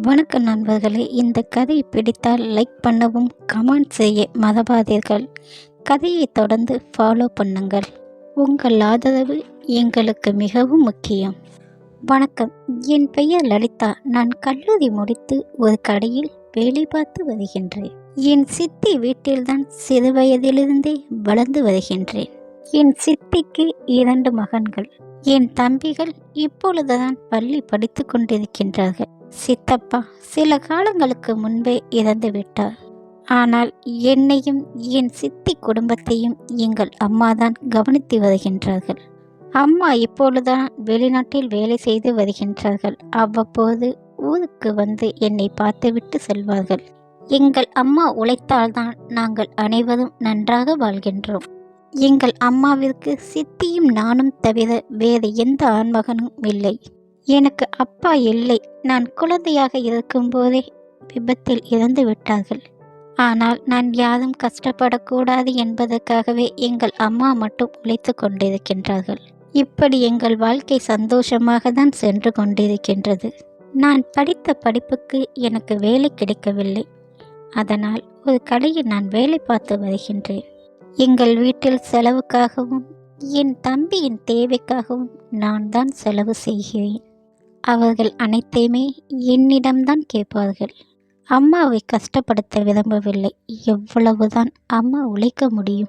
வணக்கம் நண்பர்களே. இந்த கதை பிடித்தால் லைக் பண்ணவும் கமெண்ட் செய்ய மதவாதீர்கள் கதையை தொடர்ந்து ஃபாலோ பண்ணுங்கள். உங்கள் ஆதரவு எங்களுக்கு மிகவும் முக்கியம். வணக்கம். என் பெயர் லலிதா. நான் கல்லூரி முடித்து ஒரு கடையில் வேலை பார்த்து வருகின்றேன். என் சித்தி வீட்டில்தான் சிறு வயதிலிருந்தே வளர்ந்து வருகின்றேன். என் சித்திக்கு இரண்டு மகன்கள். என் தம்பிகள் இப்பொழுதுதான் பள்ளி படித்து கொண்டிருக்கின்றார்கள். சித்தப்பா சில காலங்களுக்கு முன்பே இறந்து விட்டார். ஆனால் என்னையும் என் சித்தி குடும்பத்தையும் எங்கள் அம்மாதான் கவனித்து வருகின்றார்கள். அம்மா இப்பொழுதுதான் வெளிநாட்டில் வேலை செய்து வருகின்றார்கள். அவ்வப்போது ஊருக்கு வந்து என்னை பார்த்துவிட்டு செல்வார்கள். எங்கள் அம்மா உழைத்தால்தான் நாங்கள் அனைவரும் நன்றாக வாழ்கின்றோம். எங்கள் அம்மாவிற்கு சித்தியும் நானும் தவிர வேறு எந்த ஆண்மகனும் இல்லை. எனக்கு அப்பா இல்லை. நான் குழந்தையாக இருக்கும்போதே விபத்தில் இறந்து விட்டார்கள். ஆனால் நான் யாரும் கஷ்டப்படக்கூடாது என்பதற்காகவே எங்கள் அம்மா மட்டும் உழைத்து கொண்டிருக்கின்றார்கள். இப்படி எங்கள் வாழ்க்கை சந்தோஷமாக தான் சென்று கொண்டிருக்கின்றது. நான் படித்த படிப்புக்கு எனக்கு வேலை கிடைக்கவில்லை. அதனால் ஒரு கடையில் நான் வேலை பார்த்து வருகின்றேன். எங்கள் வீட்டில் செலவுக்காகவும் என் தம்பியின் தேவைக்காகவும் நான் தான் செலவு செய்கிறேன். அவர்கள் அனைத்தையுமே என்னிடம்தான் கேட்பார்கள். அம்மாவை கஷ்டப்படுத்த விரும்பவில்லை. எவ்வளவுதான் அம்மா உழைக்க முடியும்.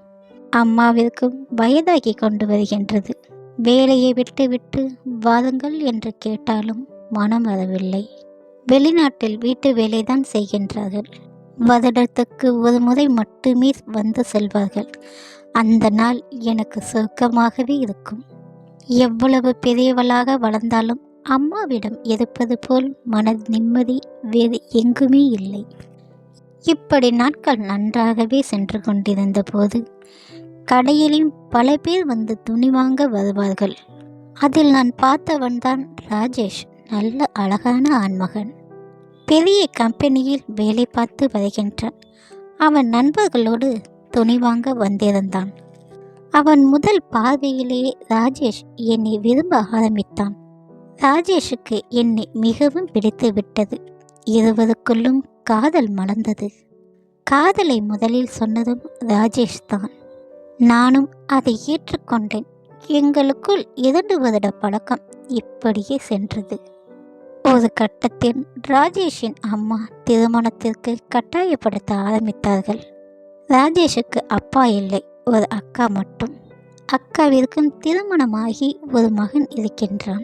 அம்மாவிற்கும் வயதாகி கொண்டு வருகின்றது. வேலையை விட்டு விட்டு வாருங்கள் என்று கேட்டாலும் மனம் வரவில்லை. வெளிநாட்டில் வீட்டு வேலைதான் செய்கின்றார்கள். வருடத்துக்கு ஒரு முறை மட்டுமே வந்து செல்வார்கள். அந்த நாள் எனக்கு சுருக்கமாகவே இருக்கும். எவ்வளவு பெரியவளாக வளர்ந்தாலும் அம்மாவிடம் இருப்பது போல் மன நிம்மதி வேறு எங்குமே இல்லை. இப்படி நாட்கள் நன்றாகவே சென்று கொண்டிருந்த போது கடையிலும் பல பேர் வந்து துணி வாங்க வருவார்கள். அதில் நான் பார்த்தவன்தான் ராஜேஷ் நல்ல அழகான ஆண்மகன். பெரிய கம்பெனியில் வேலை பார்த்து வருகின்றான். அவன் நண்பர்களோடு துணி வாங்க வந்திருந்தான். அவன் முதல் பார்வையிலேயே ராஜேஷ் என்னை விரும்ப ஆரம்பித்தான். ராஜேஷுக்கு என்னை மிகவும் பிடித்து விட்டது இருவருக்குள்ளும் காதல் மலர்ந்தது. காதலை முதலில் சொன்னதும் ராஜேஷ் தான் நானும் அதை ஏற்றுக்கொண்டேன். எங்களுக்குள் இரண்டு வருட பழக்கம் இப்படியே சென்றது. ஒரு கட்டத்தில் ராஜேஷின் அம்மா திருமணத்திற்கு கட்டாயப்படுத்த ஆரம்பித்தார்கள். ராஜேஷுக்கு அப்பா இல்லை ஒரு அக்கா மட்டும். அக்காவிற்கும் திருமணமாகி ஒரு மகன் இருக்கின்றான்.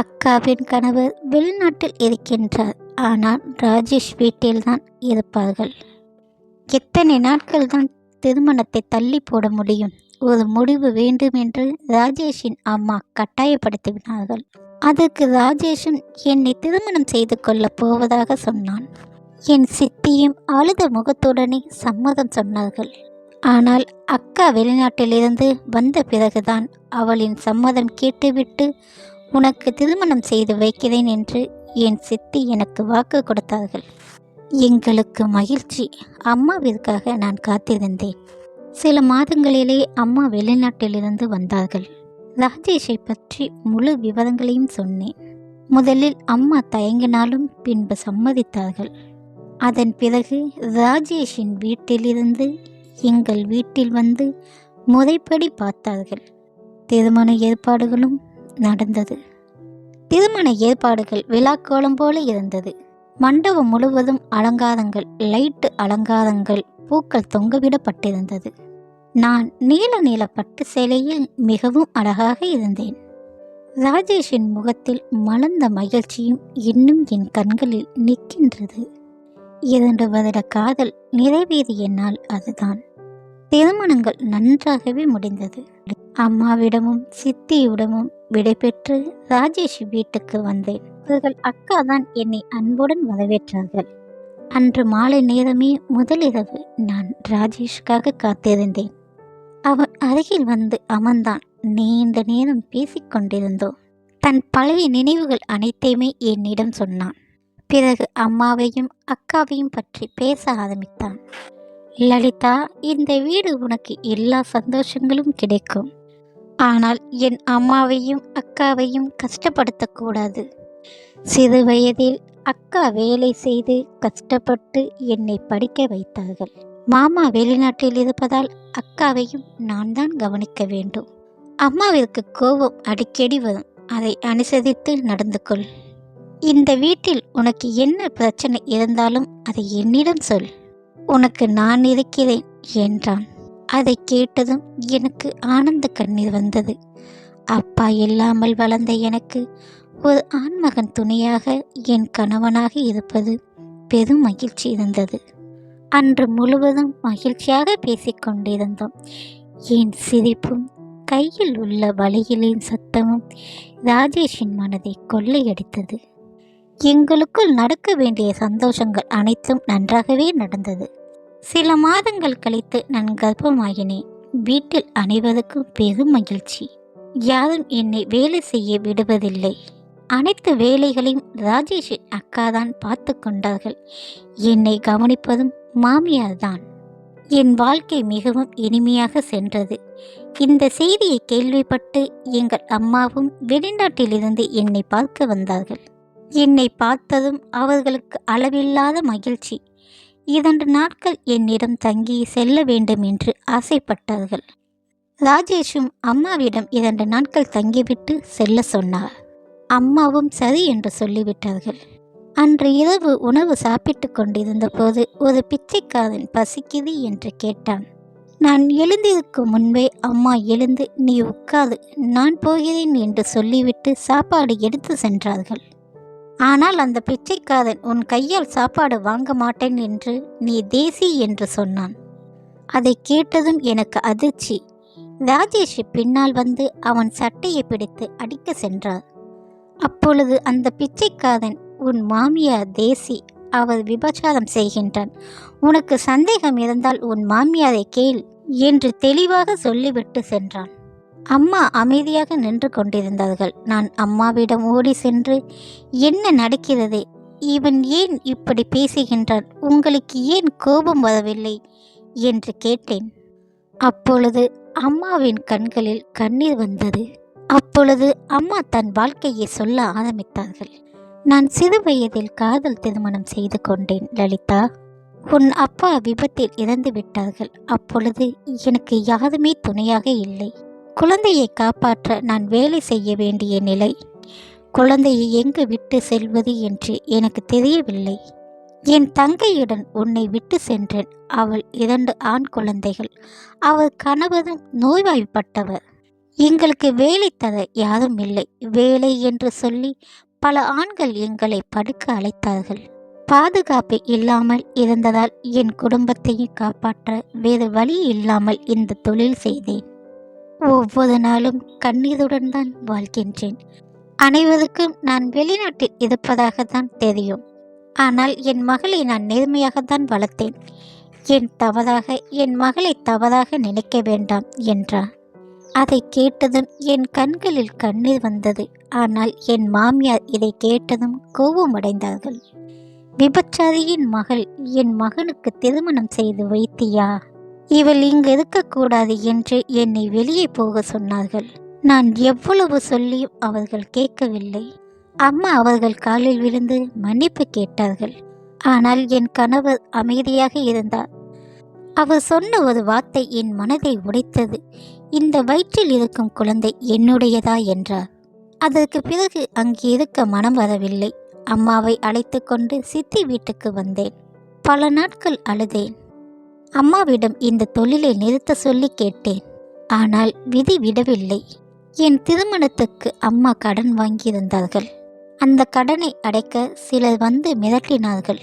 அக்காவின் கணவர் வெளிநாட்டில் இருக்கின்றார். ஆனால் ராஜேஷ் வீட்டில்தான் இருப்பார்கள். எத்தனை நாட்கள் தான் திருமணத்தை தள்ளி போட முடியும்? ஒரு முடிவு வேண்டும் என்று ராஜேஷின் அம்மா கட்டாயப்படுத்தினார்கள் அதற்கு ராஜேஷும் என்னை திருமணம் செய்து கொள்ளப் போவதாக சொன்னான். என் சித்தியும் அழுத முகத்துடனே சம்மதம் சொன்னார்கள். ஆனால் அக்கா வெளிநாட்டிலிருந்து வந்த பிறகுதான் அவளின் சம்மதம் கேட்டுவிட்டு உனக்கு திருமணம் செய்து வைக்கிறேன் என்று என் சித்தி எனக்கு வாக்கு கொடுத்தார்கள். எங்களுக்கு மகிழ்ச்சி. அம்மாவிற்காக நான் காத்திருந்தேன். சில மாதங்களிலே அம்மா வெளிநாட்டிலிருந்து வந்தார்கள். ராஜேஷை பற்றி முழு விவரங்களையும் சொன்னேன். முதலில் அம்மா தயங்கினாலும் பின்பு சம்மதித்தார்கள். அதன் பிறகு ராஜேஷின் வீட்டிலிருந்து எங்கள் வீட்டில் வந்து முறைப்படி பார்த்தார்கள். திருமண ஏற்பாடுகளும் நடந்தது. திருமண ஏற்பாடுகள் விழாக்கோலம் போல இருந்தது. மண்டபம் முழுவதும் அலங்காரங்கள் லைட்டு அலங்காரங்கள் பூக்கள் தொங்கவிடப்பட்டிருந்தது. நான் நீல நீல பட்டு சேலையில் மிகவும் அழகாக இருந்தேன். ராஜேஷின் முகத்தில் மலர்ந்த மகிழ்ச்சியும் இன்னும் என் கண்களில் நிற்கின்றது. இரண்டு வருட காதல் நிறைவேறிய நாள் அதுதான். திருமணங்கள் நன்றாகவே முடிந்தது. அம்மாவிடமும் சித்தியிடமும் விடைபெற்று ராஜேஷ் வீட்டுக்கு வந்தேன். அவர்கள் அக்கா தான் என்னை அன்புடன் வரவேற்றார்கள். அன்று மாலை நேரமே முதலிரவு நான் ராஜேஷ்காக காத்திருந்தேன். அவன் அருகில் வந்து அமர்ந்தான். நீண்ட நேரம் பேசிக்கொண்டிருந்தோம் தன் பழைய நினைவுகள் அனைத்தையுமே என்னிடம் சொன்னான். பிறகு அம்மாவையும் அக்காவையும் பற்றி பேச ஆரம்பித்தான். லலிதா இந்த வீடு உனக்கு எல்லா சந்தோஷங்களும் கிடைக்கும். ஆனால் என் அம்மாவையும் அக்காவையும் கஷ்டப்படுத்தக்கூடாது. சிறு வயதில் அக்கா வேலை செய்து கஷ்டப்பட்டு என்னை படிக்க வைத்தார்கள். மாமா வெளிநாட்டில் இருப்பதால் அக்காவையும் நான் தான் கவனிக்க வேண்டும். அம்மாவிற்கு கோபம் அடிக்கடி வரும். அதை அனுசரித்து நடந்து கொள். இந்த வீட்டில் உனக்கு என்ன பிரச்சனை இருந்தாலும் அதை என்னிடம் சொல். உனக்கு நான் இருக்கிறேன் என்றான். அதை கேட்டதும் எனக்கு ஆனந்த கண்ணீர் வந்தது. அப்பா இல்லாமல் வளர்ந்த எனக்கு ஒரு ஆண்மகன் துணையாக என் கணவனாக இருப்பது பெரும் மகிழ்ச்சி இருந்தது. அன்று முழுவதும் மகிழ்ச்சியாக பேசிக்கொண்டிருந்தோம். என் சிரிப்பும் கையில் உள்ள வலையிலின் சத்தமும் ராஜேஷின் மனதை கொள்ளையடித்தது. எங்களுக்குள் நடக்க வேண்டிய சந்தோஷங்கள் அனைத்தும் நன்றாகவே நடந்தது. சில மாதங்கள் கழித்து நான் கர்ப்பமாகினேன் வீட்டில் அனைவருக்கும் பெரும் மகிழ்ச்சி. யாரும் என்னை வேலை செய்ய விடுவதில்லை. அனைத்து வேலைகளையும் ராஜேஷின் அக்காதான் பார்த்து கொண்டார்கள். என்னை கவனிப்பதும் மாமியார் தான் என் வாழ்க்கை மிகவும் இனிமையாக சென்றது. இந்த செய்தியை கேள்விப்பட்டு எங்கள் அம்மாவும் வெளிநாட்டிலிருந்து என்னை பார்க்க வந்தார்கள். என்னை பார்த்ததும் அவர்களுக்கு அளவில்லாத மகிழ்ச்சி. இரண்டு நாட்கள் என்னிடம் தங்கி செல்ல வேண்டும் என்று ஆசைப்பட்டார்கள். ராஜேஷும் அம்மாவிடம் இரண்டு நாட்கள் தங்கிவிட்டு செல்ல சொன்னார். அம்மாவும் சரி என்று சொல்லிவிட்டார்கள். அன்று இரவு உணவு சாப்பிட்டு கொண்டிருந்த போது ஒரு பிச்சைக்காரன் பசிக்குது என்று கேட்டான். நான் எழுந்திருக்கும் முன்பே அம்மா எழுந்து நீ உட்காரு நான் போகிறேன் என்று சொல்லிவிட்டு சாப்பாடு எடுத்து சென்றார்கள். ஆனால் அந்த பிச்சைக்காரன் உன் கையால் சாப்பாடு வாங்க மாட்டேன் என்று நீ தேசி என்று சொன்னான். அதை கேட்டதும் எனக்கு அதிர்ச்சி. ராஜேஷ் பின்னால் வந்து அவன் சட்டையை பிடித்து அடிக்க சென்றார் அப்பொழுது அந்த பிச்சைக்காரன் உன் மாமியார் தேசி அவர் விபச்சாரம் செய்கின்றான். உனக்கு சந்தேகம் இருந்தால் உன் மாமியாரை கேள் என்று தெளிவாக சொல்லிவிட்டு சென்றான். அம்மா அமைதியாக நின்று கொண்டிருந்தார்கள். நான் அம்மாவிடம் ஓடி சென்று என்ன நடக்கிறது? இவன் ஏன் இப்படி பேசுகின்றான்? உங்களுக்கு ஏன் கோபம் வரவில்லை? என்று கேட்டேன். அப்பொழுது அம்மாவின் கண்களில் கண்ணீர் வந்தது. அப்பொழுது அம்மா தன் வாழ்க்கையை சொல்ல ஆரம்பித்தார்கள். நான் சிறு வயதில் காதல் திருமணம் செய்து கொண்டேன் லலிதா. உன் அப்பா விபத்தில் இறந்து விட்டார்கள் அப்பொழுது எனக்கு யாருமே துணையாக இல்லை. குழந்தையை காப்பாற்ற நான் வேலை செய்ய வேண்டிய நிலை. குழந்தையை எங்கு விட்டு செல்வது என்று எனக்கு தெரியவில்லை. என் தங்கையுடன் உன்னை விட்டு சென்றேன். அவள் இரண்டு ஆண் குழந்தைகள். அவள் கணவரும் நோய்வாய்ப்பட்டவர். எங்களுக்கு வேலை தர யாரும் இல்லை. வேலை என்று சொல்லி பல ஆண்கள் எங்களை படுக்க அழைத்தார்கள். பாதுகாப்பு இல்லாமல் இருந்ததால் என் குடும்பத்தையும் காப்பாற்ற வேறு வழி இல்லாமல் இந்த தொழில் செய்தேன். ஒவ்வொரு நாளும் கண்ணீருடன் தான் வாழ்கின்றேன். அனைவருக்கும் நான் வெளிநாட்டில் இருப்பதாகத்தான் தெரியும். ஆனால் என் மகளை நான் நேர்மையாகத்தான் வளர்த்தேன். என் தவறாக என் மகளை தவறாக நினைக்க வேண்டாம் என்றார். அதை கேட்டதும் என் கண்களில் கண்ணீர் வந்தது. ஆனால் என் மாமியார் இதை கேட்டதும் கோபமடைந்தார்கள். விபச்சாரியின் மகள் என் மகனுக்கு திருமணம் செய்து வைத்தியா? இவள் இங்கு இருக்கக்கூடாது என்று என்னை வெளியே போக சொன்னார்கள். நான் எவ்வளவு சொல்லியும் அவர்கள் கேட்கவில்லை. அம்மா அவர்கள் காலில் விழுந்து மன்னிப்பு கேட்டார்கள். ஆனால் என் கணவர் அமைதியாக இருந்தார். அவர் சொன்ன ஒரு வார்த்தை என் மனதை உடைத்தது. இந்த வயிற்றில் இருக்கும் குழந்தை என்னுடையதா என்றார். அதற்கு பிறகு அங்கே இருக்க மனம் வரவில்லை. அம்மாவை அழைத்து கொண்டு சித்தி வீட்டுக்கு வந்தேன். பல நாட்கள் அழுதேன். அம்மாவிடம் இந்த தொழிலை நிறுத்த சொல்லி கேட்டேன். ஆனால் விதி விடவில்லை. என் திருமணத்துக்கு அம்மா கடன் வாங்கியிருந்தார்கள். அந்த கடனை அடைக்க சிலர் வந்து மிரட்டினார்கள்.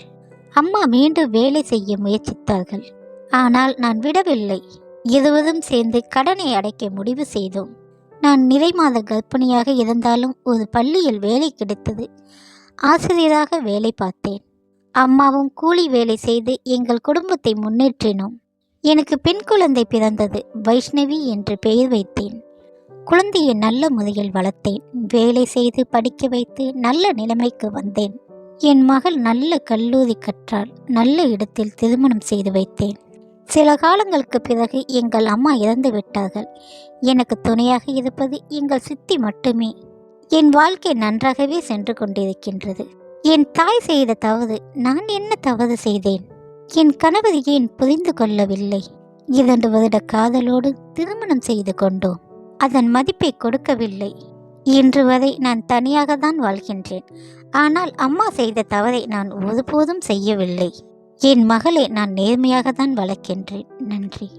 அம்மா மீண்டும் வேலை செய்ய முயற்சித்தார்கள். ஆனால் நான் விடவில்லை. இருவரும் சேர்ந்து கடனை அடைக்க முடிவு செய்தோம். நான் நிறைமாத கர்ப்பிணியாக இருந்தாலும் ஒரு பள்ளியில் வேலை கிடைத்தது. ஆசிரியராக வேலை பார்த்தேன். அம்மாவும் கூலி வேலை செய்து எங்கள் குடும்பத்தை முன்னேற்றினோம். எனக்கு பெண் குழந்தை பிறந்தது வைஷ்ணவி என்று பெயர் வைத்தேன். குழந்தையை நல்ல முறையில் வளர்த்தேன். வேலை செய்து படிக்க வைத்து நல்ல நிலைமைக்கு வந்தேன். என் மகள் நல்ல கல்லூரி கற்றால் நல்ல இடத்தில் திருமணம் செய்து வைத்தேன். சில காலங்களுக்கு பிறகு எங்கள் அம்மா இறந்து விட்டார்கள். எனக்கு துணையாக இருப்பது எங்கள் சித்தி மட்டுமே. என் வாழ்க்கை நன்றாகவே சென்று கொண்டிருக்கின்றது. என் தாய் செய்த தவறு நான் என்ன தவறு செய்தேன்? என் கணவர் ஏன் புரிந்து கொள்ளவில்லை? இரண்டு வருட காதலோடு திருமணம் செய்து கொண்டோம். அதன் மதிப்பை கொடுக்கவில்லை. இன்று வரை நான் தனியாக தான் வாழ்கின்றேன். ஆனால் அம்மா செய்த தவறை நான் ஒருபோதும் செய்யவில்லை. என் மகளை நான் நேர்மையாக தான் வளர்க்கின்றேன். நன்றி.